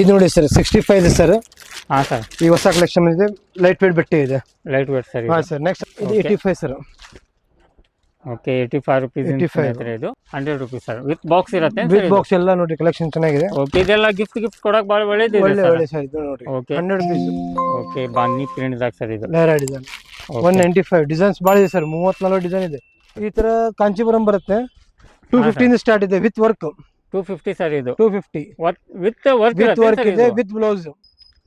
ಇದು ನೋಡಿ sir sixty five ಇದೆ ಸರ್. ಹಾಂ ಸರ್. ಈ ಹೊಸ ಕಲೆಕ್ಷನ್ ಇದೆ ಲೈಟ್ ವೇಟ್ ಬಟ್ಟೆ ಇದೆ. ಲೈಟ್ ವೇಟ್ ಸರ್ ಹಾಂ ಸರ್ ನೆಕ್ಸ್ಟ್ ಇದು eighty five sir. Okay eighty five rupees 85. ಇದು. Hundred rupees sir. With box ಇರುತ್ತೆ ವಿತ್ ಬಾಕ್ಸ್ ಎಲ್ಲ ನೋಡಿ ಕಲೆಕ್ಷನ್ ಚೆನ್ನಾಗಿದೆ. ಓಕೆ ಇದೆಲ್ಲ ಗಿಫ್ಟ್ ಗಿಫ್ಟ್ ಕೊಡೋಕೆ ಭಾಳ ಒಳ್ಳೆಯದು ಒಳ್ಳೆ ಒಳ್ಳೆ ಸರ್ ಇದು ನೋಡಿ. ಓಕೆ ಹಂಡ್ರೆಡ್ ರುಪೀಸ್ ಓಕೆ ಬನ್ನಿ ಪ್ರಿಂಟ್ದಾಗ ಸರ್ ಇದು. ಲೇರಾ design one ninety five designs ಭಾಳ ಇದೆ ಸರ್ ಮೂವತ್ತ್ ನಲ್ವತ್ತು ಡಿಸೈನ್ ಇದೆ. ಈ ತರ ಕಾಂಚೀಪುರಂ ಬರುತ್ತೆ. ಟೂ ಫಿಫ್ಟೀನ್ ಫಿಫ್ಟಿಯಿಂದ ಸ್ಟಾರ್ಟ್ ಇದೆ with work two fifty sir ಇದು. Two fifty with work with work ಇದೆ ವಿತ್ ಬ್ಲೌಸ್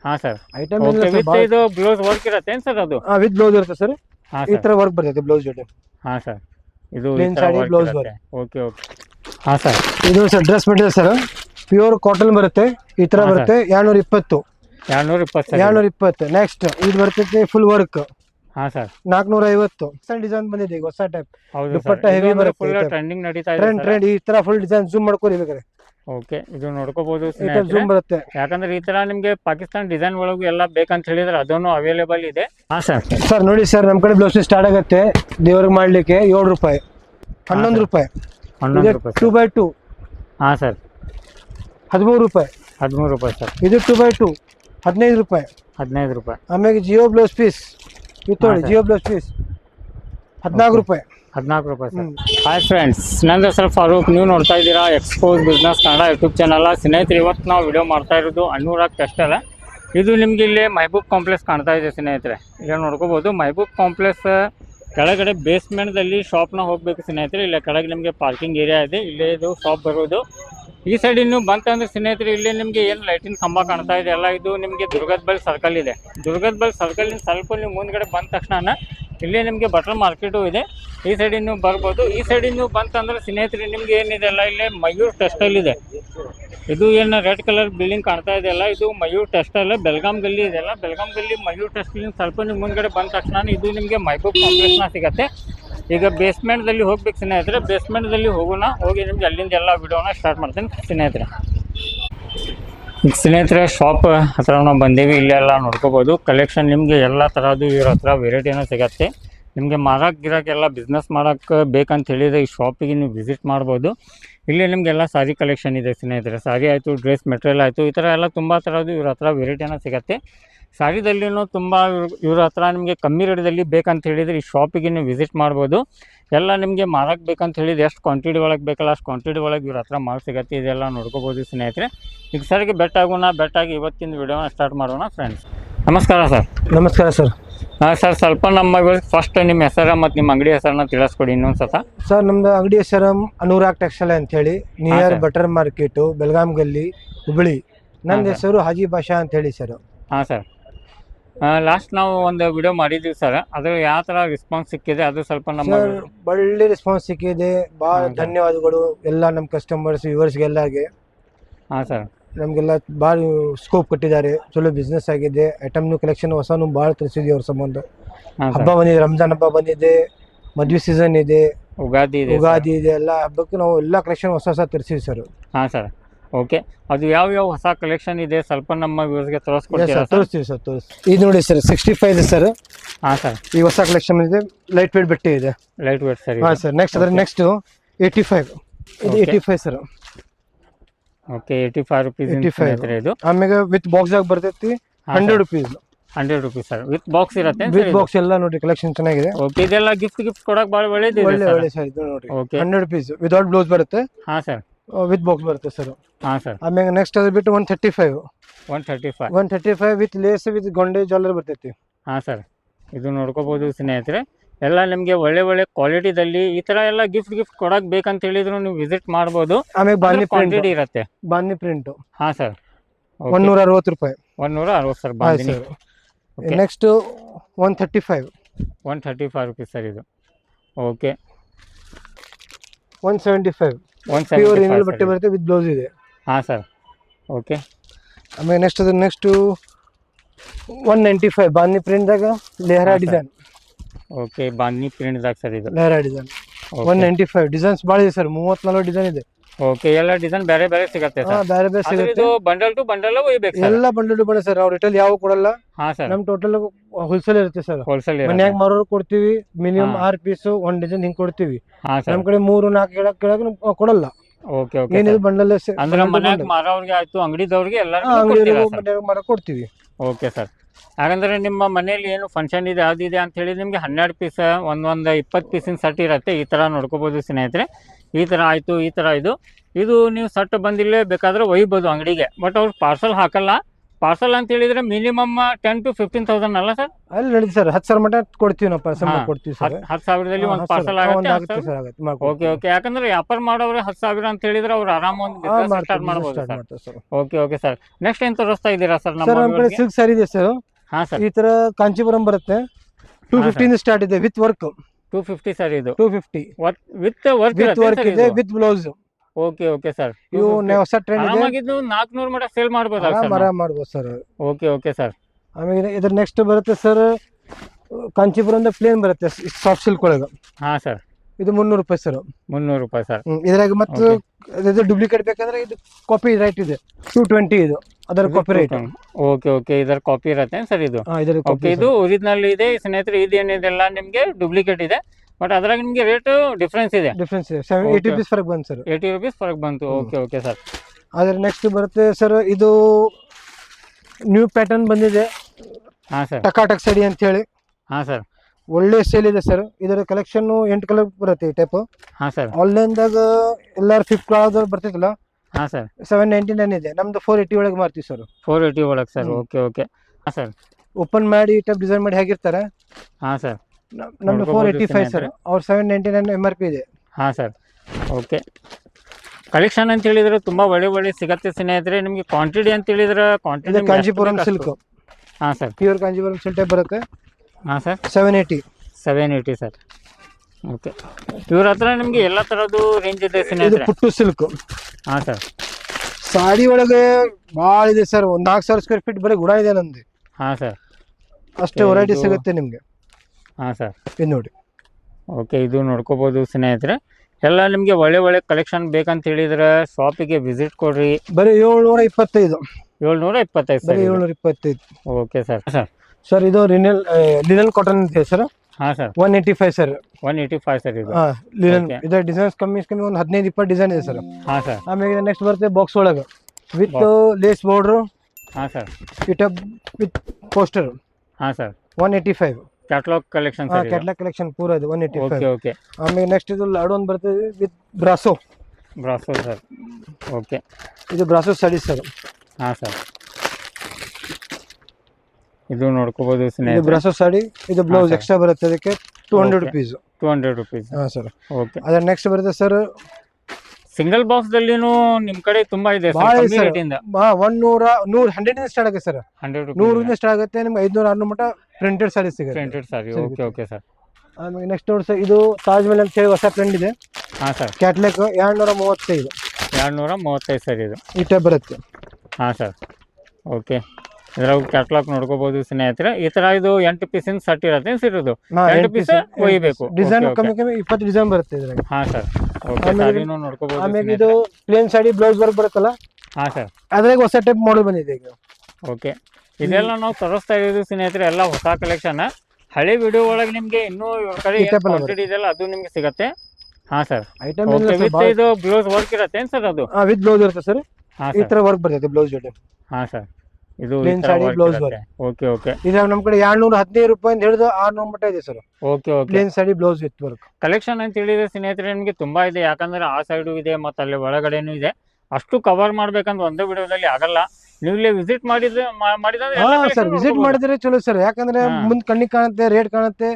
ಹಾ ಸರ್ ಐಟಮ್ ವಿತ್ ಇದು ಬ್ಲೌಸ್ ವರ್ಕ್ ಇರುತ್ತೆ ಸರ್ ಅದು? ವಿತ್ ಬ್ಲೌಸ್ ಇರುತ್ತೆ ಸರ್ ಹಾಂ ಈ ತರ ವರ್ಕ್ ಬರ್ತೈತೆ ಬ್ಲೌಸ್ ಜೊತೆ. ಹಾಂ ಸರ್ ಇದು sari blouse work okay okay ಹಾ ಸರ್ ಇದು sir dress material sir pure cotton ಬರುತ್ತೆ ಈ ತರ ಬರುತ್ತೆ. ಎರಡ್ನೂರ ಇಪ್ಪತ್ತು. ಎರಡ್ನೂರ ಇಪ್ಪತ್ತು ಸರ್ ಎರಡ್ನೂರ ಇಪ್ಪತ್ತು. ನೆಕ್ಸ್ಟ್ ಇದು ಬರ್ತೈತೆ ಫುಲ್ ವರ್ಕ್ ಹಾಂ ಸರ್. ನಾಲ್ಕುನೂರ ಐವತ್ತು ಹೊಸ ಡಿಸೈನ್ ಬಂದಿದೆ ಈಗ ಹೊಸ ಟೈಪ್ ದುಪ್ಪಟ್ಟ ಸರ್. ಬರುತ್ತೆ ಫುಲ್ ಟ್ರೆಂಡಿಂಗ್ ನಡೀತಾ ಇದೆ ಟ್ರೆಂಡ್ ಟ್ರೆಂಡ್ ಈ ತರ ಫುಲ್ ಡಿಸೈನ್ ಜೂಮ್ ಮಾಡ್ಕೊರಿ ಬೇಕಾದ್ರೆ. ಓಕೆ ಇದು ನೋಡ್ಕೋಬಹುದು ಜೂಮ್ ಬರುತ್ತೆ. ಯಾಕಂದ್ರೆ ಈ ತರ ನಿಮ್ಗೆ ಪಾಕಿಸ್ತಾನ ಡಿಸೈನ್ ಒಳಗೂ ಎಲ್ಲ ಬೇಕಂತ ಹೇಳಿದ್ರೆ ಅದನ್ನು ಅವೈಲೇಬಲ್ ಇದೆ. ಹಾ ಸರ್. ಸರ್ ನೋಡಿ ಸರ್ ನಮ್ ಕಡೆ ಬ್ಲೌಸ್ ಸ್ಟಾರ್ಟ್ ಆಗುತ್ತೆ. ದೇವ್ರಿಗೆ ಮಾಡ್ಲಿಕ್ಕೆ ಏಳು ರೂಪಾಯಿ ಹನ್ನೊಂದು ರೂಪಾಯಿ. ಹನ್ನೊಂದು ರೂಪಾಯಿ ಟೂ ಬೈ ಟೂ ಹಾ ಸರ್. ಹದಿಮೂರು ರೂಪಾಯಿ. ಹದಿಮೂರು ರೂಪಾಯಿ ಸರ್. ಇದು ಟೂ ಬೈ ಟೂ ಹದಿನೈದು ರೂಪಾಯಿ. ಹದಿನೈದು ರೂಪಾಯಿ. ಆಮೇಲೆ Jio blouse piece sir. Jio blouse piece ಹದಿನಾಲ್ಕು ರೂಪಾಯಿ. ಹದಿನಾಲ್ಕು ರೂಪಾಯಿ ಸರ್. ಹಾಯ್ ಫ್ರೆಂಡ್ಸ್ ನನ್ನ ಹೆಸರು ಫಾರೂಕ್. ನೀವು ನೋಡ್ತಾ ಇದ್ದೀರಾ expose business Kannada YouTube channel ಸ್ನೇಹಿತರೆ ಇವತ್ತು ನಾವು ವಿಡಿಯೋ ಮಾಡ್ತಾ ಇರೋದು ಅಣ್ಣೂರಾಗ್ ಕಷ್ಟಲ್ಲ ಇದು ನಿಮ್ಗೆ ಇಲ್ಲಿ ಮಹಬೂಬ್ ಕಾಂಪ್ಲೆಕ್ಸ್ ಕಾಣ್ತಾ ಇದೆ ಸ್ನೇಹಿತರೆ. ಈಗ ನೋಡ್ಕೋಬೋದು ಮಹಬೂಬ್ ಕಾಂಪ್ಲೆಕ್ಸ್ ಕೆಳಗಡೆ ಬೇಸ್ಮೆಂಟ್ದಲ್ಲಿ ಶಾಪ್ನ ಹೋಗಬೇಕು ಸ್ನೇಹಿತರೆ. ಇಲ್ಲ ಕೆಳಗೆ ನಿಮಗೆ ಪಾರ್ಕಿಂಗ್ ಏರಿಯಾ ಇದೆ. ಇಲ್ಲೇ ಇದು ಶಾಪ್ ಬರೋದು. ಈ ಸೈಡ್ ಇನ್ನು ಬಂತಂದ್ರೆ ಸ್ನೇಹಿತರೆ, ಇಲ್ಲಿ ನಿಮಗೆ ಏನು ಲೈಟಿನ ಕಂಬ ಕಾಣ್ತಾ ಇದೆ? ಅಲ್ಲ ಇದು ನಿಮಗೆ ದುರ್ಗದ ಬಲ್ ಸರ್ಕಲ್ ಇದೆ. ದುರ್ಗದ ಬಲ್ ಸರ್ಕಲ್ ಸ್ವಲ್ಪ ನೀವು ಮುಂದ್ಗಡೆ ಬಂದ ತಕ್ಷಣ ಇಲ್ಲಿ ನಿಮಗೆ ಬಟರ್ ಮಾರ್ಕೆಟು ಇದೆ. ಈ ಸೈಡ್ ಇನ್ನು ಬರ್ಬೋದು. ಈ ಸೈಡ್ ನೀವು ಬಂತಂದ್ರೆ ಸ್ನೇಹಿತರೆ, ನಿಮ್ಗೆ ಏನಿದೆ ಅಲ್ಲ, ಇಲ್ಲಿ ಮಯೂರ್ ಟೆಕ್ಸ್ಟೈಲ್ ಇದೆ. ಇದು ಏನು ರೆಡ್ ಕಲರ್ ಬಿಲ್ಡಿಂಗ್ ಕಾಣ್ತಾ ಇದೆ ಅಲ್ಲ, ಇದು ಮಯೂರ್ ಟೆಕ್ಸ್ಟೈಲ್ ಬೆಳಗಾಂ ಗಲ್ಲಿ ಇದೆಲ್ಲ ಬೆಳಗಾಂ ಗಲ್ಲಿ ಮಯೂರ್ ಟೆಕ್ಸ್ಟೈಲ್ ಸ್ವಲ್ಪ ನೀವು ಮುಂದ್ಗಡೆ ಬಂದ ತಕ್ಷಣ ಇದು ನಿಮಗೆ ಮೈಬೂಬ್ ಕಾಂಪ್ಲೆಕ್ಸ್ನ ಸಿಗತ್ತೆ. ಈಗ ಬೇಸ್ಮೆಂಟ್ದಲ್ಲಿ ಹೋಗ್ಬೇಕು ಸ್ನೇಹಿತರೆ. ಬೇಸ್ಮೆಂಟ್ದಲ್ಲಿ ಹೋಗೋಣ. ಹೋಗಿ ನಿಮ್ಗೆ ಅಲ್ಲಿಂದ ಎಲ್ಲ ವಿಡಿಯೋನ ಸ್ಟಾರ್ಟ್ ಮಾಡ್ತೀನಿ ಸ್ನೇಹಿತರೆ. ಸ್ನೇಹಿತರೆ ಶಾಪ್ ಹತ್ರ ನಾವು ಬಂದೀವಿ. ಇಲ್ಲೆಲ್ಲ ನೋಡ್ಕೋಬೋದು. ಕಲೆಕ್ಷನ್ ನಿಮಗೆ ಎಲ್ಲ ಥರದ್ದು ಇವ್ರ ಹತ್ರ ವೆರೈಟಿನೂ ಸಿಗತ್ತೆ. ನಿಮಗೆ ಮಾರಕ್ಕೆ ಗಿರಕ್ಕೆಲ್ಲ ಬಿಸ್ನೆಸ್ ಮಾಡೋಕ್ಕೆ ಬೇಕಂತ ಹೇಳಿದರೆ ಈ ಶಾಪಿಗೆ ನೀವು ವಿಸಿಟ್ ಮಾಡ್ಬೋದು. ಇಲ್ಲಿ ನಿಮಗೆಲ್ಲ ಸಾರಿ ಕಲೆಕ್ಷನ್ ಇದೆ ಸ್ನೇಹಿತರೆ. ಸಾರಿ ಆಯಿತು ಡ್ರೆಸ್ ಮೆಟೀರಿಯಲ್ ಆಯಿತು, ಈ ಥರ ಎಲ್ಲ ತುಂಬ ಥರದ್ದು ಇವ್ರ ಹತ್ರ ವೆರೈಟಿನ ಸಿಗತ್ತೆ. ಸಾರಿದಲ್ಲಿನೂ ತುಂಬ ಇವ್ರ- ಹತ್ರ ನಿಮಗೆ ಕಮ್ಮಿ ರೇಟ್ದಲ್ಲಿ ಬೇಕಂತ ಹೇಳಿದರೆ ಈ ಶಾಪಿಗೆ ನೀವು ವಿಸಿಟ್ ಮಾಡ್ಬೋದು. ಎಲ್ಲ ನಿಮಗೆ ಮಾರಕ್ಕೆ ಬೇಕಂತ ಹೇಳಿದ್ರೆ ಎಷ್ಟು ಕ್ವಾಂಟಿಟಿ ಒಳಗೆ ಬೇಕಲ್ಲ ಅಷ್ಟು ಕ್ವಾಂಟಿಟಿ ಒಳಗೆ ಇವ್ರ ಹತ್ರ ಮಾಲ್ ಸಿಗತ್ತೆ ಇದೆಲ್ಲ ನೋಡ್ಕೋಬೋದು ಸ್ನೇಹಿತರೆ. ಈಗ ಸರಿಗೆ ಬೆಟ್ಟ ಆಗೋಣ ಬೆಟ್ಟ ಆಗಿ ಇವತ್ತಿನ ವಿಡಿಯೋನ ಸ್ಟಾರ್ಟ್ ಮಾಡೋಣ ಫ್ರೆಂಡ್ಸ್ ನಮಸ್ಕಾರ ಸರ್ ನಮಸ್ಕಾರ ಸರ್ ಹಾಂ ಸರ್ ಸ್ವಲ್ಪ ನಮ್ಮ ಫಸ್ಟ್ ನಿಮ್ಮ ಹೆಸರು ಮತ್ತು ನಿಮ್ಮ ಅಂಗಡಿ ಹೆಸರನ್ನ ತಿಳಿಸ್ಕೊಡಿ ಇನ್ನೊಂದು ಸತ. ಸರ್ ನಮ್ಮದು ಅಂಗಡಿ ಹೆಸರು ಅನುರಾಗ್ ಟೆಕ್ಸ್ಟೈಲ್ ಅಂತೇಳಿ. ನಿಯರ್ ಬಟರ್ ಮಾರ್ಕೆಟು ಬೆಳಗಾಂ ಗಲ್ಲಿ ಹುಬ್ಬಳ್ಳಿ ನನ್ನ ಹೆಸರು ಹಾಜಿ ಭಾಷಾ ಅಂತ ಹೇಳಿ ಸರ್ ಹಾಂ ಸರ್ ಲಾಸ್ಟ್ ನಾವು ಒಂದು ವಿಡಿಯೋ ಮಾಡಿದ್ವಿ ಸರ್ ಅದ್ರ ಯಾವ ತರ ರೆಸ್ಪಾನ್ಸ್ ಸಿಕ್ಕಿದೆ ಅದು ಸ್ವಲ್ಪ ನಮ್ಮ ಸರ್ ಒಳ್ಳೆ ರೆಸ್ಪಾನ್ಸ್ ಸಿಕ್ಕಿದೆ. ಭಾಳ ಧನ್ಯವಾದಗಳು. ಎಲ್ಲ ನಮ್ಮ ಕಸ್ಟಮರ್ಸ್ ವ್ಯೂವರ್ಸ್ಗೆಲ್ಲರಿಗೆ ಹಾಂ ಸರ್ ನಮಗೆಲ್ಲ ಭಾಳ ಸ್ಕೋಪ್ ಕೊಟ್ಟಿದ್ದಾರೆ. ಚಲೋ ಬಿಸ್ನೆಸ್ ಆಗಿದೆ. ಐಟಮ್ನು ಕಲೆಕ್ಷನ್ ಹೊಸನು ಭಾಳ ತರಿಸಿದ್ವಿ ಅವ್ರ ಸಂಬಂಧ. ಹಾಂ ಹಬ್ಬ ಸರ್ ಬಂದಿದೆ ರಂಜಾನ್ ಹಬ್ಬ ಬಂದಿದೆ ಮದ್ವೆ ಸೀಸನ್ ಇದೆ ಉಗಾದಿ ಇದೆ ಯುಗಾದಿ ಇದೆ ಎಲ್ಲ ಹಬ್ಬಕ್ಕೆ ನಾವು ಎಲ್ಲ ಕಲೆಕ್ಷನ್ ಹೊಸ ಹೊಸ ತರಿಸಿದ್ವಿ ಸರ್ ಹಾಂ ಸರ್ ಓಕೆ. ಅದು ಯಾವ ಯಾವ ಹೊಸ ಕಲೆಕ್ಷನ್ ಇದೆ? ಸ್ವಲ್ಪ ನಮ್ಮ ವ್ಯೂಸ್ಗೆ ತೋರಿಸ್ಕೊಡ್ತೀರಾ ಸರ್? ತೋರಿಸ್ತೀವಿ ಸರ್ ತೋರಿಸ್ತೀವಿ. ಇದು ನೋಡಿ ಸರ್ ಸಿಕ್ಸ್ಟಿ ಫೈವ್ ಇದೆ ಸರ್. ಹಾಂ ಸರ್. ಈ ಹೊಸ ಕಲೆಕ್ಷನ್ ಇದೆ ಲೈಟ್ ವೇಟ್ ಬಟ್ಟೆ ಇದೆ. ಲೈಟ್ ವೇಟ್ ಸರ್ ಹಾಂ ಸರ್. ನೆಕ್ಸ್ಟ್ ಅದ್ರ ನೆಕ್ಸ್ಟ್ ಏಯ್ಟಿ ಫೈವ್ ಇದು. Eighty five sir. Okay eighty five rupees 85. ಇದು. ಆಮೇಲೆ ವಿತ್ ಬಾಕ್ಸ್ ಆಗಿ ಬರ್ತೈತಿ hundred rupees hundred rupees sir. With box ಇರುತ್ತೆ ವಿತ್ ಬಾಕ್ಸ್ ಎಲ್ಲ ನೋಡಿ ಕಲೆಕ್ಷನ್ ಚೆನ್ನಾಗಿದೆ. ಓಕೆ ಇದೆಲ್ಲ ಗಿಫ್ಟ್ ಗಿಫ್ಟ್ ಕೊಡಕ್ಕೆ ಭಾಳ ಒಳ್ಳೇದು ಒಳ್ಳೆ ಒಳ್ಳೆ ಸರ್ ಇದು ನೋಡಿ. Okay hundred rupees without blouse ಬರುತ್ತೆ. ಹಾಂ ಸರ್. ವಿತ್ ಬಾಕ್ಸ್ ಬರುತ್ತೆ ಸರ್ ಹಾಂ ಸರ್ ಆಮೇಲೆ ನೆಕ್ಸ್ಟ್ ಅದ್ರ ಬಿಟ್ಟು one thirty five one thirty five one thirty five with lace with ಗೊಂಡೆ ಜಾಲರ್ ಬರ್ತೈತಿ. ಹಾಂ ಸರ್ ಇದು ನೋಡ್ಕೋಬೋದು ಸ್ನೇಹಿತರೆ. ಎಲ್ಲ ನಿಮಗೆ ಒಳ್ಳೆ ಒಳ್ಳೆ ಕ್ವಾಲಿಟಿದಲ್ಲಿ ಈ ತರ ಎಲ್ಲ ಗಿಫ್ಟ್ ಗಿಫ್ಟ್ ಕೊಡಕ್ ಬೇಕಂತ ಹೇಳಿದ್ರು ನೀವು ವಿಸಿಟ್ ಮಾಡಬಹುದು ಆಮೇಲೆ ಬಾನಿ ಪ್ರಿಂಟ್ ಇರುತ್ತೆ. ಬಾನಿ ಪ್ರಿಂಟ್ ಹಾಂ ಸರ್ ಒನ್ನೂರ ಅರವತ್ತು ರೂಪಾಯಿ. ಒನ್ನೂರ ಅರವತ್ತು sir ಬಾನಿ next one thirty five one thirty five rupees sir ಇದು. Okay one seventy five pure ಏನೇನು ಬಟ್ಟೆ ಬರುತ್ತೆ ವಿತ್ ಬ್ಲೌಸ್ ಇದೆ. ಹಾಂ ಸರ್ ಓಕೆ ಆಮೇಲೆ ನೆಕ್ಸ್ಟ್ ಅದು ನೆಕ್ಸ್ಟ್ ಒನ್ ನೈಂಟಿ ಫೈವ್ ಬಾಂದಿ ಪ್ರಿಂಟ್ದಾಗ ಲೆಹರಾ. ಡಿಸೈನ್ ಓಕೆ ಬಾಂದಿ ಪ್ರಿಂಟ್ದಾಗ ಸರ್ ಇದು. ಲೆಹರಾ design one ninety five designs ಭಾಳ ಇದೆ ಸರ್. ಮೂವತ್ತ್ ನಲ್ವತ್ತು ಡಿಸೈನ್ ಇದೆ. ಓಕೆ ಎಲ್ಲ ಡಿಸೈನ್ ಬೇರೆ ಬೇರೆ ಸಿಗತ್ತೆ ಹಾ ಸರ್ ಬೇರೆ ಬೇರೆ ಆದ್ರೆ ಸಿಗುತ್ತೆ. ಇದು ಬಂಡಲ್ ಟು ಬಂಡಲ್ ಒಯ್ಬೇಕು ಸರ್. ಎಲ್ಲ ಬಂಡಲ್ ಬಡ ಸರ್. ಅವ್ರ ರಿಟೇಲ್ ಯಾವ ಕೊಡಲ್ಲ. ಹಾಂ ಸರ್. ನಮ್ ಟೋಟಲ್ ಹೋಲ್ಸೇಲ್ ಇರುತ್ತೆ ಸರ್. ಹೋಲ್ಸೇಲ್ ಮನ್ಯಾಗ ಮಾರೋರು ಕೊಡ್ತೀವಿ. ಮಿನಿಮಮ್ ಹಾ. ಆರ್ ಪೀಸ್ ಒಂದ್ ಡಿಸೈನ್ ಹಿಂಗ್ ಕೊಡ್ತೀವಿ. ಹಾಂ ಸರ್. ನಮ್ ಕಡೆ ಮೂರು ನಾಲ್ಕು ಕೇಳಕ್ ಕೇಳಕ್ ಕೊಡಲ್ಲ. ಓಕೆ ಓಕೆ ಏನಿದೆ ಬಂಡಲ್ ಅಂದ್ರೆ ಮನ್ಯಾಗ ಮಾರೋರ್ಗೆ ಆಯ್ತು ಅಂಗಡಿದವ್ರಿಗೆ ಎಲ್ಲರಿಗೂ ಅಂಗಡಿ ಕೊಡ್ತೀರಾ ಸರ್? ಮಾರಕ್ ಕೊಡ್ತೀವಿ. Okay sir. ಹಾಗಂದ್ರೆ ನಿಮ್ಮ ಮನೇಲಿ ಏನು ಫಂಕ್ಷನ್ ಇದೆ ಅದಿದೆ ಅಂತ ಹೇಳಿ ನಿಮಗೆ ಹನ್ನೆರಡು ಪೀಸ್ ಒಂದೊಂದು ಇಪ್ಪತ್ತು ಪೀಸಿನ ಸಟ್ ಇರುತ್ತೆ. ಈ ಥರ ನೋಡ್ಕೋಬೋದು ಸ್ನೇಹಿತರೆ. ಈ ಥರ ಆಯಿತು ಈ ಥರ ಇದು. ಇದು ನೀವು ಸಟ್ ಬಂದಿಲ್ಲೇ ಬೇಕಾದ್ರೆ ಒಯ್ಬೋದು ಅಂಗಡಿಗೆ. ಬಟ್ ಅವ್ರು ಪಾರ್ಸಲ್ ಹಾಕಲ್ಲ. ಪಾರ್ಸಲ್ ಅಂತ ಹೇಳಿದ್ರೆ minimum ten to fifteen thousand ಅಲ್ಲ ಸರ್ ಅಲ್ಲಿ ನಡೀತಿ ಸರ್ ಹತ್ತು ಸಾವಿರ ಮಟ್ಟ ಕೊಡ್ತೀವಿ ನಾವು ಪಾರ್ಸಲ್ ಕೊಡ್ತೀವಿ ಸರ್ ಹತ್ತು ಸಾವಿರದಲ್ಲಿ ಒಂದು ಪಾರ್ಸಲ್ ಆಗುತ್ತೆ ಓಕೆ ಓಕೆ. ಯಾಕಂದ್ರೆ ವ್ಯಾಪಾರ ಮಾಡೋರು ಹತ್ತು ಸಾವಿರ ಅಂತ ಹೇಳಿದ್ರೆ ಅವ್ರು ಆರಾಮ ಒಂದು ಸ್ಟಾರ್ಟ್ ಮಾಡ್ಬೋದು ಓಕೆ ಓಕೆ ಸರ್ ನೆಕ್ಸ್ಟ್ ಏನು ತೋರಿಸ್ತಾ ಇದ್ದೀರಾ ಸರ್ ನಮ್ಮ ಸಿಲ್ಕ್ ಸರ್ ಇದೆ ಸರ್ ಹಾಂ ಸರ್. ಈ ತರ ಕಾಂಚೀಪುರಂ ಬರುತ್ತೆ. ಟೂ ಫಿಫ್ಟಿ ಫಿಫ್ಟಿಯಿಂದ ಸ್ಟಾರ್ಟ್ ಇದೆ with work two fifty sir ಇದು. Two fifty with work with work ಇದೆ with blouse okay okay sir. ಇವು ನೀವು ಹೊಸ ಟ್ರೆಂಡ್ ಇದೆ. ಇದು 400 ಮಟ ಸೇಲ್ ಮಾಡಬಹುದು ಸರ್ ಆರಾಮ್ ಮಾಡ್ಬೋದು ಸರ್. Okay okay sir. ಆಮೇಲೆ ಇದ್ರ ನೆಕ್ಸ್ಟ್ ಬರುತ್ತೆ ಸರ್ ಕಾಂಚೀಪುರಂದ ಪ್ಲೇನ್ ಬರುತ್ತೆ ಸಾಫ್ಟ್ ಸಿಲ್ಕ್ ಒಳಗೆ. ಹಾಂ ಸರ್. ಇದು ಮುನ್ನೂರು ರೂಪಾಯಿ ಸರ್ ಮುನ್ನೂರು ರೂಪಾಯಿ ಸರ್ ಇದ್ರಾಗ ಮತ್ತು ಇದು ಡುಪ್ಲಿಕೇಟ್ ಬೇಕಂದ್ರೆ ಇದು ಕಾಪಿ ರೈಟ್ ಇದೆ. ಟೂ ಟ್ವೆಂಟಿ ಇದು. ಅದರ ಕಾಪಿ ರೈಟ್ ಓಕೆ ಓಕೆ ಇದರ ಕಾಪಿ ಇರತ್ತೆ ಸರ್ ಇದು? ಇದರ ಓಕೆ ಕಾಪಿ ಇದು ಒರಿಜಿನಲ್ ಇದೆ ಸ್ನೇಹಿತರೆ ಇದೇನಿದೆಲ್ಲ ನಿಮಗೆ ಡೂಪ್ಲಿಕೇಟ್ ಇದೆ. ಬಟ್ ಅದ್ರಾಗ ನಿಮಗೆ ರೇಟ್ ಡಿಫ್ರೆನ್ಸ್ ಇದೆ. ಡಿಫ್ರೆನ್ಸ್ ಇದೆ. ಏಯ್ಟಿ. ರುಪೀಸ್ ಫರಕ್ ಬಂತು ಸರ್ ಏಯ್ಟಿ ರುಪೀಸ್ ಫರಕ್ ಬಂತು. ಓಕೆ ಓಕೆ ಸರ್ ಆದರೆ ನೆಕ್ಸ್ಟ್ ಬರುತ್ತೆ ಸರ್ ಇದು ನ್ಯೂ ಪ್ಯಾಟರ್ನ್ ಬಂದಿದೆ. ಹಾಂ ಸರ್ ಟಕಾಟಕ್ ಸಡಿ ಅಂತ ಹೇಳಿ ಹಾಂ ಸರ್ ಒಳ್ಳೆ ಸೇಲ್ ಇದೆ ಸರ್ ಇದರ ಕಲೆಕ್ಷನ್ ಎಂಟು ಕಲರ್ ಬರುತ್ತೆ ಈ ಟೈಪ್ ಹಾಂ ಸರ್ ಆನ್ಲೈನ್ದಾಗ ಎಲ್ಲಾರು ಫ್ಲಿಪ್ಕಾರ್ಟ್ ಬರ್ತೈತಲ್ಲ ಹಾಂ ಸರ್ ಸೆವೆನ್ ನೈಂಟಿ ನೈನ್ ಇದೆ. ನಮ್ದು ಫೋರ್ ಏಯ್ಟಿ ಒಳಗೆ ಮಾರ್ತೀವಿ ಸರ್ ಫೋರ್ ಏಯ್ಟಿ ಒಳಗೆ ಸರ್ ಓಕೆ ಓಕೆ ಹಾಂ ಸರ್ ಓಪನ್ ಮಾಡಿ ಈ ಟೈಪ್ ಡಿಸೈನ್ ಮಾಡಿ ಹೇಗಿರ್ತಾರೆ ಹಾಂ ಸರ್ ನಮ್- ನಮ್ದು ಫೋರ್ ಏಯ್ಟಿ ಫೈವ್ ಸರ್. ಅವ್ರ seven ninety nine M R P ಇದೆ. ಹಾಂ ಸರ್ ಓಕೆ ಕಲೆಕ್ಷನ್ ಅಂತ ಹೇಳಿದ್ರೆ ತುಂಬ ಒಳ್ಳೆ ಒಳ್ಳೆ ಸಿಗತ್ತೆ ಸ್ನೇಹಿತರೆ. ನಿಮಗೆ ಕ್ವಾಂಟಿಟಿ ಅಂತ ಹೇಳಿದ್ರೆ ಕ್ವಾಂಟಿಟಿ ಕಾಂಚೀಪುರಂ ಸಿಲ್ಕ್ ಹಾಂ sir pure Kanchipuram silk type ಬರುತ್ತೆ. ಹಾಂ sir? Seven eighty seven eighty sir. Okay ಇವ್ರ ಹತ್ರ ನಿಮಗೆ ಎಲ್ಲ ಥರದ್ದು ರೇಂಜ್ ಇದೆ ಇದು ಸ್ನೇಹಿತರೆ ಪುಟ್ಟು ಸಿಲ್ಕ್ ಹಾಂ ಸರ್. ಸಾಡಿ ಒಳಗೆ ಭಾಳ ಇದೆ ಸರ್. ಒಂದ್ ನಾಲ್ಕು ಸಾವಿರ ಸ್ಕ್ವೇರ್ ಫೀಟ್ ಬರೀ ಗುಣ ಇದೆ ನಮ್ದು ಹಾಂ ಸರ್. ಅಷ್ಟೇ ವೆರೈಟಿ ಇದು- ಸಿಗುತ್ತೆ ನಿಮಗೆ. ಹಾಂ ಸರ್. ಇದು ನೋಡಿ. ಓಕೆ ಇದು ನೋಡ್ಕೋಬೋದು ಸ್ನೇಹಿತರೆ. ಎಲ್ಲ ನಿಮಗೆ ಒಳ್ಳೆ ಒಳ್ಳೆ ಕಲೆಕ್ಷನ್ ಬೇಕಂತ ಹೇಳಿದ್ರೆ ಶಾಪಿಗೆ ವಿಸಿಟ್ ಕೊಡ್ರಿ. ಬರೀ ಏಳ್ನೂರ ಇಪ್ಪತ್ತೈದು. ಏಳ್ನೂರ ಇಪ್ಪತ್ತೈದು ಸರ್ ಏಳ್ನೂರ ಇಪ್ಪತ್ತೈದು. Okay sir. ಸರ್. ಸರ್ ಇದು ರಿನಲ್ ಲಿನಲ್ ಕಾಟನ್ ಇದೆ ಸರ್? ಹಾಂ sir. One eighty five sir. One eighty five sir ಇದು. ಹಾ ಲಿನನ್ ಇದೆ ಇದರ ಡಿಸೈನ್ಸ್ ಕಮ್ಮಿ ಕಮ್ಮಿ ಒಂದು ಹದಿನೈದು ಇಪ್ಪತ್ತು ಡಿಸೈನ್ ಇದೆ ಸರ್. ಹಾಂ ಸರ್. ಆಮೇಲೆ ನೆಕ್ಸ್ಟ್ ಬರುತ್ತೆ ಬಾಕ್ಸ್ ಒಳಗೆ. ವಿತ್. ಲೇಸ್ ಬಾರ್ಡ್ರು ಹಾಂ ಸರ್. ಇಟ ವಿತ್ ಪೋಸ್ಟರ್ ಹಾಂ sir. One eighty five catalogue collection sir catalogue collection ಪೂರ ಇದೆ ಒನ್ ಏಯ್ಟಿ ಓಕೆ ಓಕೆ ಆಮೇಲೆ ನೆಕ್ಸ್ಟ್ ಇದು ಲಾಡು ಒಂದು ಬರ್ತದೆ with brasso brasso sir. Okay ಇದು ಬ್ರಾಸೋ ಸಾಡಿ ಸರ್. ಹಾಂ ಸರ್. ಇದು ನೋಡ್ಕೋಬಹುದು ಇದು ಸ್ನೇಹಿತರೆ ಬ್ರಾಸೋ ಸಾಡಿ ಇದು ಬ್ಲೌಸ್ ಎಕ್ಸ್ಟ್ರಾ ಬರುತ್ತೆ ಅದಕ್ಕೆ two hundred Okay. Rupees two hundred rupees ಹಾಂ ಸರ್. ಓಕೆ ಅದ್ರ ನೆಕ್ಸ್ಟ್ ಬರುತ್ತೆ ಸರ್ ಸಿಂಗಲ್ ಬಾಕ್ಸ್ ದಲ್ಲಿನೂ ನಿಮ್ ಕಡೆ ತುಂಬಾ ಇದೆ ಭಾಳ ಒನ್ ನೂರ ನೂರ ಹಂಡ್ರೆಡ್ ಸ್ಟಾರ್ಟ್ ಆಗುತ್ತೆ ಸರ್ ಹಂಡ್ರೆಡ್ ನೂರಿಂದ ಸ್ಟಾರ್ಟ್ ಆಗುತ್ತೆ ನಿಮ್ಗೆ ಐದ್ನೂರ ಆರ್ನೂರು ಮಟ್ಟ ಪ್ರಿಂಟೆಡ್ ಸಾರಿ ಸಿಗುತ್ತೆ. ಪ್ರಿಂಟೆಡ್ ಸಾರಿ ಸಿಗುತ್ತೆ. ಓಕೆ ಓಕೆ ಸರ್ ಆಮೇಲೆ ನೆಕ್ಸ್ಟ್ ನೋಡಿ ಸರ್ ಇದು ತಾಜ್ ಮಹಲ್ ಅಂತ ಹೇಳಿ ಹೊಸ ಟ್ರೆಂಡ್ ಇದೆ. ಹಾಂ ಸರ್ ಕ್ಯಾಟ್ಲಾಗ್ ಎರಡು ನೂರ ಮೂವತ್ತೈದು. ಎರಡು ನೂರ ಮೂವತ್ತೈದು ಸರ್ ಇದು. ಈ ಟೈಪ್ ಬರುತ್ತೆ. ಹಾಂ ಸರ್ ಓಕೆ ಇದ್ರಾಗ ಕ್ಯಾಟ್ಲಾಗ್ ನೋಡ್ಕೋಬಹುದು ಸ್ನೇಹಿತರೆ. ಈ ತರ ಇದು ಎಂಟು ಪೀಸಿನ ಸೆಟ್ ಇರತ್ತೆ ಸರ್ ಇದು? ಎಂಟು ಪೀಸ್ ಒಯ್ಯಬೇಕು. ಡಿಸೈನ್ ಕಮ್ಮಿ ಕಮ್ಮಿ ಇಪ್ಪತ್ತು ಡಿಸೈನ್ ಬರುತ್ತೆ ಇದ್ರಾಗ. ಹಾಂ ಸರ್ ಓಕೆ ಸಾರಿನೂ ನೋಡ್ಕೋಬಹುದು ಆಮೇಲೆ ಇದು ಪ್ಲೇನ್ ಸಾಡಿ ಬ್ಲೌಸ್ ವರ್ಕ್ ಬರುತ್ತಲ್ಲ? ಹಾಂ ಸರ್ ಅದ್ರಾಗ ಹೊಸ ಟೈಪ್ ಮಾಡಲ್ ಬಂದಿದೆ ಈಗ. ಓಕೆ ಇದೆಲ್ಲ ನಾವು ತರಿಸ್ತಾ ಇರೋದು ಸ್ನೇಹಿತರೆ ಎಲ್ಲ ಹೊಸ ಕಲೆಕ್ಷನ್ ಹಳೆ ವಿಡಿಯೋ ಒಳಗೆ ನಿಮಗೆ ಇನ್ನೂ ಕಡೆ ಕ್ವಾಂಟಿಟಿ ಇದೆಯಲ್ಲ ಅದು ನಿಮಗೆ ಸಿಗತ್ತೆ. ಹಾ ಸರ್ ಐಟಮ್ ಇದು ಬ್ಲೌಸ್ ವರ್ಕ್ ಇರತ್ತೆ ಸರ್ ಅದು? ವಿತ್ ಬ್ಲೌಸ್ ಇರುತ್ತೆ ಸರ್ ಈ ತರ ವರ್ಕ್ ಬರ್ತೈತೆ ಬ್ಲೌಸ್ ಜೊತೆ. ಹಾಂ ಸರ್ ಇದು blouse ಓಕೆ ಓಕೆ ಇದ್ರಾಗ ನಮ್ಮ ಕಡೆ ಎರಡ್ನೂರ ಹದಿನೈದು ರೂಪಾಯಿ ಹಿಡಿದು ಆರ್ನೂರು ಮಟ್ಟ ಇದೆ sir okay okay plain sari blouse with work collection ಅಂತ ಹೇಳಿದ್ರೆ ಸ್ನೇಹಿತರೆ ನಿಮಗೆ ತುಂಬಾ ಇದೆ. ಯಾಕಂದ್ರೆ ಆ ಸೈಡು ಇದೆ ಮತ್ತೆ ಅಲ್ಲಿ ಒಳಗಡೆನೂ ಇದೆ. ಅಷ್ಟು ಕವರ್ ಮಾಡ್ಬೇಕಂದ್ರೆ ಒಂದೇ ವಿಡಿಯೋದಲ್ಲಿ ಆಗಲ್ಲ. ನೀವು ಇಲ್ಲಿ ವಿಸಿಟ್ ಮಾಡಿದ್ರೆ ಮಾಡಿದ್ರೆ ಸರ್ ವಿಸಿಟ್ ಮಾಡಿದ್ರೆ ಚಲೋ ಸರ್ ಯಾಕಂದ್ರೆ ಮುಂದ್ ಕಣ್ಣಿಗೆ ಕಾಣುತ್ತೆ ರೇಟ್ ಕಾಣುತ್ತೆ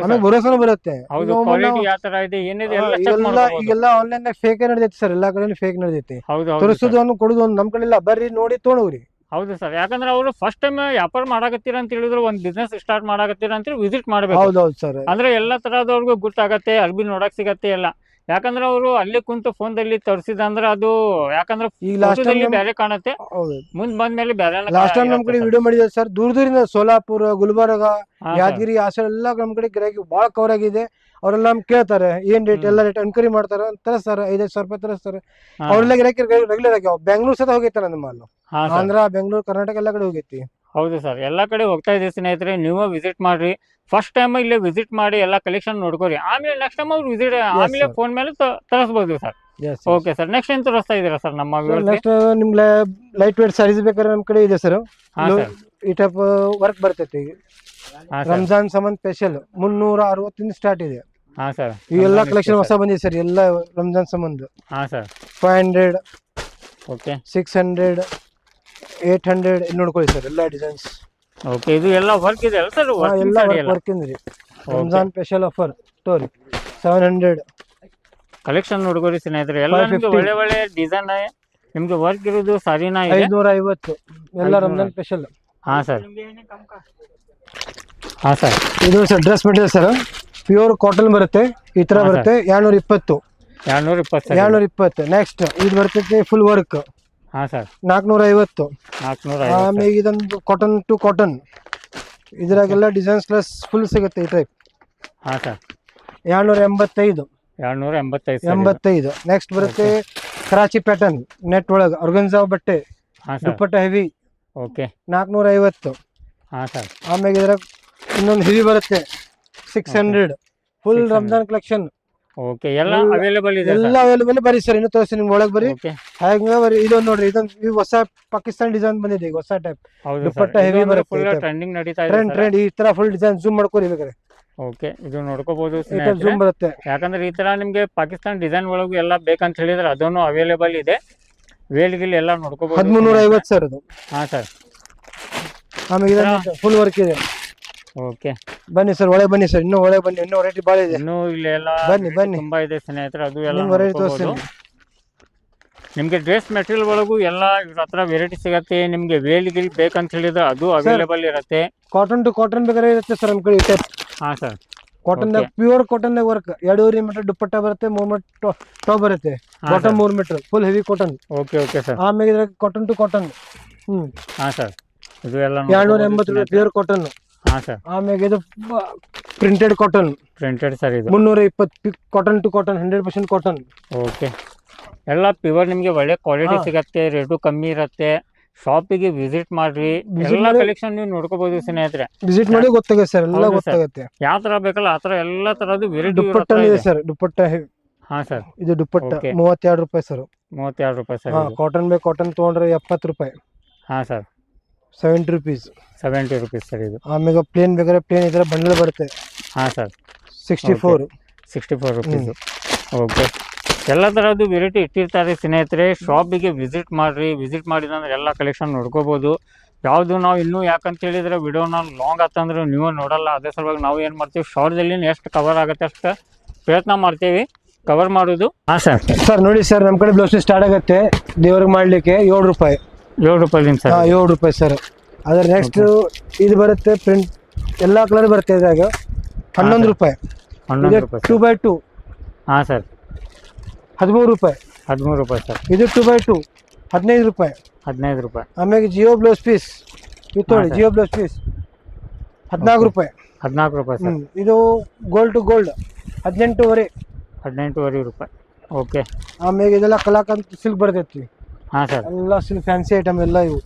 ಆಮೇಲೆ ಭರೋಸಾನು ಬರುತ್ತೆ. ಹೌದು ಕ್ವಾಲಿಟಿ ಯಾವ ತರ ಇದೆ ಏನಿದೆ ಎಲ್ಲ ಈಗೆಲ್ಲ ಆನ್ಲೈನ್ ಫೇಕ್ ನಡೆದೈತಿ ಸರ್ ಎಲ್ಲಾ ಕಡೆ ಫೇಕ್ ನಡೆದೈತಿ. ತೋರಿಸೋದು. ಒಂದು ಕೊಡುದು ಒಂದು ನಮ್ ಕಡೆ ಇಲ್ಲ ಬರ್ರಿ ನೋಡಿ ತೊಗೊಂಡೋಗ್ರಿ ಹೌದು ಸರ್. ಯಾಕಂದ್ರೆ ಅವರು ಫಸ್ಟ್ ಟೈಮ್ ವ್ಯಾಪಾರ ಮಾಡಾಕತ್ತೀರ ಅಂತ ಹೇಳಿದ್ರು ಒಂದ್ ಬಿಸ್ನೆಸ್ ಸ್ಟಾರ್ಟ್ ಮಾಡಾಕತ್ತೀರ ಅಂತ ವಿಸಿಟ್ ಮಾಡ್ಬೇಕು. ಹೌದೌದು ಸರ್. ಅಂದ್ರೆ ಎಲ್ಲಾ ತರದವ್ರಿಗೂ ಗೊತ್ತಾಗತ್ತೆ ಅರ್ಬಿ ನೋಡಕ್ ಸಿಗತ್ತೆ ಎಲ್ಲ. ಯಾಕಂದ್ರೆ ಅವರು ಅಲ್ಲಿ ಕುಂತು ಫೋನ್ದಲ್ಲಿ ತೋರಿಸಿದಂದ್ರೆ ಅದು ಯಾಕಂದ್ರೆ ಈಗ ಲಾಸ್ಟ್ ಟೈಮ್ ಬೇರೆ ಕಾಣುತ್ತೆ. ಹೌದು. ಮುಂದ್ ಬಂದ್ಮೇಲೆ ಬೇರೆ ಲಾಸ್ಟ್ ಟೈಮ್ ನಮ್ ಕಡೆ ವಿಡಿಯೋ ಮಾಡಿದ್ರೆ ಸರ್. ದೂರ ದೂರಿಂದ ಸೋಲಾಪುರ ಗುಲ್ಬರ್ಗ ಯಾದಗಿರಿ ಆಸೆ ಎಲ್ಲ ನಮ್ ಕಡೆ ಗಿರಾಕಿ ಬಾಳ ಕವರ್ ಆಗಿದೆ. ಅವರೆಲ್ಲ ನಮ್ಗೆ ಕೇಳ್ತಾರೆ ಏನ್ ರೇಟ್. ಎಲ್ಲ ರೇಟ್ ಎನ್ಕ್ವೈರಿ ಮಾಡ್ತಾರೆ ತರಿಸ್ತಾರೆ ಐದೈದು ಸಾವಿರ ರೂಪಾಯಿ ತರಿಸ್ತಾರೆ ಅವ್ರೆಲ್ಲ ಗಿರಾಕಿ ರೆಗ್ಯುಲರ್ ಆಗಿ ಬೆಂಗಳೂರು ಸತ ಹೋಗೈತೆ ನನ್ನ ಮಾಲು ಆಂಧ್ರ ಬೆಂಗಳೂರು ಕರ್ನಾಟಕ ಎಲ್ಲ ಕಡೆ ಹೋಗೈತಿ. ಹೌದು ಸರ್ ಎಲ್ಲ ಕಡೆ ಹೋಗ್ತಾ ಇದೆ ಸ್ನೇಹಿತರೆ ನೀವು ವಿಸಿಟ್ ಮಾಡ್ರಿ. ಫಸ್ಟ್ ಟೈಮ್ ಇಲ್ಲಿ ವಿಸಿಟ್ ಮಾಡಿ ಎಲ್ಲ ಕಲೆಕ್ಷನ್ ನೋಡ್ಕೋರಿ. ಆಮೇಲೆ ನೆಕ್ಸ್ಟ್ ಟೈಮ್ ಅವ್ರು ವಿಸಿಟ್ ಆಮೇಲೆ ಫೋನ್ ಮೇಲೆ ತರಿಸ್ಬೋದು ಸರ್. ಓಕೆ ಸರ್ ನೆಕ್ಸ್ಟ್ ಏನ್ ತೋರಿಸ್ತಾ ಇದೀರಾ ಸರ್ ನಮ್ಮ ನೆಕ್ಸ್ಟ್ ನಿಮ್ಗೆ ಲೈಟ್ ವೇಟ್ ಸಾರೀಸ್ ಬೇಕಾದ್ರೆ ನಮ್ಮ ಕಡೆ ಇದೆ ಸರ್. ಈ ಟೈಪ್ ವರ್ಕ್ ಬರ್ತೈತಿ. ರಂಜಾನ್ ಸಂಬಂಧ ಸ್ಪೆಷಲ್ ಮುನ್ನೂರ ಅರವತ್ತಿಂದ ಸ್ಟಾರ್ಟ್ ಇದೆ. ಹಾಂ ಸರ್ ಇವೆಲ್ಲ ಕಲೆಕ್ಷನ್ ಹೊಸ ಬಂದಿದೆ ಸರ್ ಎಲ್ಲ ರಂಜಾನ್ ಸಂಬಂಧ. ಹಾಂ sir five hundred okay six hundred eight hundred ನೋಡ್ಕೊಳ್ಳಿ ಸರ್ ಎಲ್ಲ ಡಿಸೈನ್ಸ್ ಓಕೆ ಇದು ಎಲ್ಲ ವರ್ಕ್ ಇದೆ ಅಲ್ಲ ಸರ್ ಎಲ್ಲ ವರ್ಕ್ ರೀ. ರಂಜಾನ್ ಸ್ಪೆಷಲ್ ಆಫರ್ ತೋರಿ ಸೆವೆನ್ ಹಂಡ್ರೆಡ್ ಕಲೆಕ್ಷನ್ ನೋಡ್ಕೊಳ್ಳಿ ಸ್ನೇಹಿತರೆ ಎಲ್ಲ ನಿಮ್ಗೆ 550. ಒಳ್ಳೆ ಒಳ್ಳೆ ಡಿಸೈನ್ ನಿಮಗೆ ವರ್ಕ್ ಇರೋದು ಸಾರಿನ ಐನೂರ ಐವತ್ತು. ಎಲ್ಲ ರಂಜಾನ್ ಸ್ಪೆಷಲ್ ಹಾಂ ಸರ್ ಹಾಂ ಸರ್ ಇದು sir dress material sir pure cotton ಬರುತ್ತೆ ಈ ತರ ಬರುತ್ತೆ ಎರಡ್ನೂರ ಇಪ್ಪತ್ತು ಎರಡ್ನೂರ ಇಪ್ಪತ್ತು ಸರ್. ಎರಡ್ನೂರ ಇಪ್ಪತ್ತು ನೆಕ್ಸ್ಟ್ ಇದು ಬರ್ತೈತಿ ಫುಲ್ ವರ್ಕ್ ಹಾಂ ಸರ್. ನಾಲ್ಕುನೂರ ಐವತ್ತು ನಾಲ್ಕುನೂರ ಆಮೇಲೆ ಇದೊಂದು ಕಾಟನ್ ಟು ಕಾಟನ್ ಇದ್ರಾಗೆಲ್ಲ ಡಿಸೈನ್ಸ್ ಪ್ಲಸ್ ಫುಲ್ ಸಿಗುತ್ತೆ ಈ ಟೈಪ್ ಹಾಂ ಸರ್. ಎರಡ್ನೂರ ಎಂಬತ್ತೈದು ಎರಡ್ನೂರ ಎಂಬತ್ತೈದು ಎಂಬತ್ತೈದು. ನೆಕ್ಸ್ಟ್ ಬರುತ್ತೆ ಕರಾಚಿ ಪ್ಯಾಟರ್ನ್ ನೆಟ್ ಒಳಗೆ ಆರ್ಗನ್ಸಾ ಬಟ್ಟೆ ದುಪ್ಪಟ್ಟ ಹೆವಿ ಓಕೆ ನಾಲ್ಕುನೂರ ಐವತ್ತು ಹಾಂ ಸರ್. ಆಮೇಲೆ ಇದ್ರಾಗ ಇನ್ನೊಂದು ಹೆವಿ ಬರುತ್ತೆ. Six hundred full 600. Ramzan collection okay ಎಲ್ಲ ಅವೈಲೇಬಲ್ ಇದೆ ಎಲ್ಲ ಅವೈಲೇಬಲ್ ಬರೀ ಸರ್ ಇನ್ನು ತೋರಿಸಿ ನಿಮ್ಗೆ ಒಳಗೆ ಬರಿ ಹಾಗೆ ಬರೀ ಇದೊಂದು ನೋಡ್ರಿ ಇದೊಂದು ಈ ಹೊಸ ಪಾಕಿಸ್ತಾನ್ ಡಿಸೈನ್ ಬಂದಿದೆ ಈಗ ಹೊಸ ಟೈಪ್ ದುಪ್ಪಟ್ಟ ಬರುತ್ತೆ ಫುಲ್ ಟ್ರೆಂಡಿಂಗ್ ನಡೀತಾ ಇದೆ ಟ್ರೆಂಡ್ ಟ್ರೆಂಡ್ ಈ ತರ ಫುಲ್ ಡಿಸೈನ್ ಜೂಮ್ ಮಾಡ್ಕೊರಿ ಬೇಕಾದ್ರೆ ಓಕೆ ಇದು ನೋಡ್ಕೋಬಹುದು ಜೂಮ್ ಬರುತ್ತೆ. ಯಾಕಂದ್ರೆ ಈ ತರ ನಿಮ್ಗೆ ಪಾಕಿಸ್ತಾನ ಡಿಸೈನ್ ಒಳಗೂ ಎಲ್ಲ ಬೇಕಂತ ಹೇಳಿದ್ರೆ ಅದನ್ನು ಅವೈಲೇಬಲ್ ಇದೆ. ವೇಲ್ಗಿಲ್ ಎಲ್ಲ ನೋಡ್ಕೋಬಹುದು ಹದಿಮೂನ್ನೂರ ಐವತ್ತು ಸರ್ ಅದು. ಹಾ ಸರ್ ಆಮೇಲೆ ಫುಲ್ ವರ್ಕ್ ಇದೆ. ಓಕೆ. ಬನ್ನಿ ಸರ್ ಒಳಗೆ ಬನ್ನಿ ಸರ್ ಇನ್ನೂ ಒಳಗೆ ಬನ್ನಿ ಇನ್ನೂ ವೆರೈಟಿ ಭಾಳ ಇದೆ. ಇನ್ನು ಇಲ್ಲಿ ಎಲ್ಲ ಬನ್ನಿ, ಬನ್ನಿ. ತುಂಬಾ ಇದೆ ಸ್ನೇಹಿತರೆ ಅದು ಎಲ್ಲ ನಿಮ್ಗೆ ತೋರಿಸ್ತೀನಿ. ನಿಮ್ಗೆ ಡ್ರೆಸ್ ಮೆಟೀರಿಯಲ್ ಒಳಗೂ ಎಲ್ಲ ಇವ್ರ ಹತ್ರ ವೆರೈಟಿ ಸಿಗತ್ತೆ ನಿಮ್ಗೆ ವೇಲ್ಗಿಲ್ ಬೇಕಂತ ಹೇಳಿದ್ರೆ ಅದು ಅವೈಲೇಬಲ್ ಇರತ್ತೆ. ಕಾಟನ್ ಟು ಕಾಟನ್ ಬೇಕಾದ್ರೆ ಇರುತ್ತೆ ಸರ್ ನಮ್ಮ ಕಡೆ ಈ ಟೈಪ್ ಹಾಂ sir. Cotton Okay. Pure cotton work ಎರಡೂವರೆ ಮೀಟರ್ ದುಪ್ಪಟ್ಟ ಬರುತ್ತೆ ಮೂರ್ ಮೀಟರ್ ಟಾಪ್ ಬರುತ್ತೆ. ಬಾಟಮ್ ಮೂರ್ metre full heavy cotton okay okay sir. ಆಮೇಲೆ ಕಾಟನ್ ಟು ಕಾಟನ್ ಹ್ಮ್. ಹಾಂ ಸರ್. ಇದು ಎಲ್ಲ ಎರಡ್ನೂರ ಎಂಬತ್ತು ಪ್ಯೂರ್ ಕಾಟನ್ ಹಾಂ ಸರ್ ಆಮೇಲೆ ಇದು ಪ್ರಿಂಟೆಡ್ ಕಾಟನ್ ಪ್ರಿಂಟೆಡ್ ಸರ್ ಇದು. ಮುನ್ನೂರ ಇಪ್ಪತ್ತು cotton to cotton hundred percent cotton okay ಎಲ್ಲ ಪ್ಯೂರ್ ನಿಮಗೆ ಒಳ್ಳೆ ಕ್ವಾಲಿಟಿ. ಸಿಗತ್ತೆ ರೇಟು ಕಮ್ಮಿ ಇರತ್ತೆ. ಶಾಪಿಗೆ ವಿಸಿಟ್ ಮಾಡ್ರಿ. ಎಲ್ಲ ಕಲೆಕ್ಷನ್ ನೀವು ನೋಡ್ಕೋಬಹುದು ಸ್ನೇಹಿತರೆ. ವಿಸಿಟ್ ಮಾಡಿ ಗೊತ್ತಾಗುತ್ತೆ ಸರ್ ಎಲ್ಲ ಗೊತ್ತಾಗುತ್ತೆ. ಯಾವ ತರ ಬೇಕಲ್ಲ ಆ ತರ ಎಲ್ಲ ತರದ್ದು ವೆರೈಟಿ ದುಪ್ಪಟ್ಟ ಇದೆ. ಸರ್ ದುಪ್ಪಟ್ಟ. ಹಾ ಸರ್ ಇದು ದುಪ್ಪಟ್ಟ. ಮೂವತ್ತೆರಡು ರೂಪಾಯಿ ಸರ್ ಮೂವತ್ತೆರಡು ರೂಪಾಯಿ ಸರ್ ಕಾಟನ್ ಬೇಕು ಕಾಟನ್ ತೊಗೊಂಡ್ರೆ ಎಪ್ಪತ್ತು ರೂಪಾಯಿ. ಹಾ sir seventy rupees seventy rupees sir ಇದು. ಆಮೇಲೆ ಪ್ಲೇನ್ ಬೇಕಾದ್ರೆ ಪ್ಲೇನ್ ಇದ್ರೆ ಬಂಡಲ್ ಬರುತ್ತೆ. ಹಾಂ sir sixty. Four sixty four rupees okay ಎಲ್ಲ ಥರದ್ದು ವೆರೈಟಿ ಇಟ್ಟಿರ್ತಾರೆ ಸ್ನೇಹಿತರೆ. ಶಾಪಿಗೆ ವಿಸಿಟ್ ಮಾಡಿರಿ. ವಿಸಿಟ್ ಮಾಡಿದಂದ್ರೆ ಎಲ್ಲ ಕಲೆಕ್ಷನ್ ನೋಡ್ಕೋಬೋದು. ಯಾವುದು ನಾವು ಇನ್ನೂ ಯಾಕಂತೇಳಿದರೆ ವಿಡಿಯೋನ ಲಾಂಗ್ ಆತಂದ್ರೆ ನೀವು ನೋಡಲ್ಲ. ಅದೇ ಸಲುವಾಗಿ ನಾವು ಏನು ಮಾಡ್ತೀವಿ? ಶಾರ್ಟ್ದಲ್ಲಿ ಎಷ್ಟು ಕವರ್ ಆಗುತ್ತೆ ಅಷ್ಟು. ಪ್ರಯತ್ನ ಮಾಡ್ತೀವಿ. ಕವರ್ ಮಾಡೋದು. ಹಾಂ ಸರ್ ಸರ್ ನೋಡಿ ಸರ್ ನಮ್ಮ ಕಡೆ ಬ್ಲೌಸ್ ಸ್ಟಾರ್ಟ್ ಆಗುತ್ತೆ. ದೇವ್ರಿಗೆ ಮಾಡಲಿಕ್ಕೆ ಏಳು ರೂಪಾಯಿ ಏಳು ರೂಪಾಯಿ ಸರ್ ಏಳು ರೂಪಾಯಿ ಸರ್ ಅದರ ನೆಕ್ಸ್ಟ್ ಇದು ಬರುತ್ತೆ ಪ್ರಿಂಟ್ ಎಲ್ಲ ಕಲರ್ ಬರುತ್ತೆ ಇದಾಗ ಹನ್ನೊಂದು ರೂಪಾಯಿ. ಹನ್ನೊಂದು ರೂಪಾಯಿ ಟೂ ಬೈ ಟೂ ಹಾಂ ಸರ್ ಹದಿಮೂರು ರೂಪಾಯಿ. ಹದಿಮೂರು ರೂಪಾಯಿ ಸರ್ ಇದು ಟೂ ಬೈ ಟೂ ಹದಿನೈದು ರೂಪಾಯಿ. ಹದಿನೈದು ರೂಪಾಯಿ. ಆಮೇಲೆ ಜಿಯೋ ಬ್ಲೌಸ್ ಪೀಸ್ ಇದು ನೋಡಿ ಜಿಯೋ ಬ್ಲೌಸ್ ಪೀಸ್ ಹದಿನಾಲ್ಕು. ರೂಪಾಯಿ. ಹದಿನಾಲ್ಕು ರೂಪಾಯಿ ಸರ್ ಇದು ಗೋಲ್ಡ್ ಟು ಗೋಲ್ಡ್ ಹದಿನೆಂಟೂವರೆ. ಹದಿನೆಂಟುವರೆ ರೂಪಾಯಿ. ಓಕೆ ಆಮೇಲೆ ಇದೆಲ್ಲ ಕಲಾಕಂತ ಸಿಲ್ಕ್ ಬರ್ತೈತಿ ಹಾಂ ಸರ್. ಎಲ್ಲ ಸಿಲ್ಕ್ ಫ್ಯಾನ್ಸಿ ಐಟಮ್ ಎಲ್ಲ ಇವು.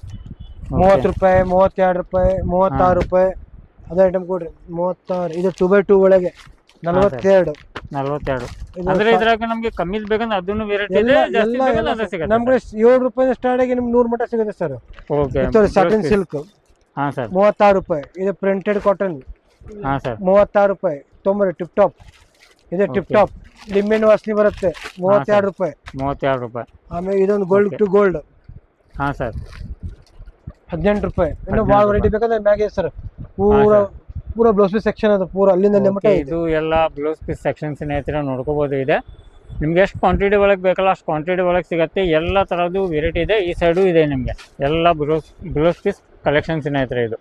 ಮೂವತ್ತು ರೂಪಾಯಿ ಮೂವತ್ತೆರಡು ರೂಪಾಯಿ ಮೂವತ್ತಾರು ರೂಪಾಯಿ. ಅದೇ ಐಟಮ್ ಕೊಡ್ರಿ. ಮೂವತ್ತಾರು. ಇದು ಟೂ ಬೈ ಟೂ ಒಳಗೆ. ನಲವತ್ತೆರಡು. ನಲ್ವತ್ತೆರಡು. ಅಂದ್ರೆ ಇದ್ರಾಗ ನಮ್ಗೆ ಕಮ್ಮಿ ಬೇಕಂದ್ರೆ ಅದನ್ನು ವೆರೈಟಿ ಇದೆ ಜಾಸ್ತಿ ಎಲ್ಲ ಬೇಕಂದ್ರೆ ಅದು ಸಿಗುತ್ತೆ ನಮ್ ಕಡೆ ಏಳು ರೂಪಾಯಿ ಸ್ಟಾರ್ಟ್ ಆಗಿ ನಿಮ್ಗೆ ನೂರು ಸಿಗುತ್ತೆ ಸರ್. ಓಕೆ ಸಾಟಿನ್ ಸಿಲ್ಕ್ ಹಾ ಸರ್. ಮೂವತ್ತಾರು ರೂಪಾಯಿ. ಇದು ಪ್ರಿಂಟೆಡ್ ಕಾಟನ್ ಹಾ ಸರ್. ಮೂವತ್ತಾರು ರೂಪಾಯಿ. ತೊಂಬರಿ ಟಿಪ್ ಟಾಪ್ ಇದು ಟಿಪ್ ಟಾಪ್ ಲಿಂಬೆನ ವಾಸನೆ ಬರುತ್ತೆ. ಮೂವತ್ತೆರಡು ರೂಪಾಯಿ. ಮೂವತ್ತೆರಡು ರೂಪಾಯಿ. ಆಮೇಲೆ ಇದೊಂದು ಗೋಲ್ಡ್ ಟು ಗೋಲ್ಡ್ ಹಾಂ ಸರ್. ಹದಿನೆಂಟು ರೂಪಾಯಿ. ಇನ್ನು ಭಾಳ ವೆರೈಟಿ ಬೇಕಂದ್ರೆ ಮ್ಯಾಗೆ ಸರ್. ಪೂರ. ಪೂರ ಬ್ಲೌಸ್ ಪೀಸ್ ಸೆಕ್ಷನ್ ಅದು ಪೂರ ಅಲ್ಲಿಂದ ನಿಮಗೆ ಇದೆ. ಇದು ಎಲ್ಲ ಬ್ಲೌಸ್ ಪೀಸ್ ಸೆಕ್ಷನ್ಸ್ ಹತ್ತಿರ ನೋಡ್ಕೋಬೋದು ಇದೆ. ನಿಮ್ಗೆ ಎಷ್ಟು ಕ್ವಾಂಟಿಟಿ ಒಳಗೆ ಬೇಕಲ್ಲ ಅಷ್ಟು ಕ್ವಾಂಟಿಟಿ ಒಳಗೆ ಸಿಗುತ್ತೆ. ಎಲ್ಲ ಥರದ್ದು ವೆರೈಟಿ ಇದೆ. ಈ ಸೈಡು ಇದೆ ನಿಮಗೆ. ಎಲ್ಲ ಬ್ಲೌಸ್ ಬ್ಲೌಸ್ ಪೀಸ್ ಕಲೆಕ್ಷನ್ಸ್ ಹತ್ರ ಇದು.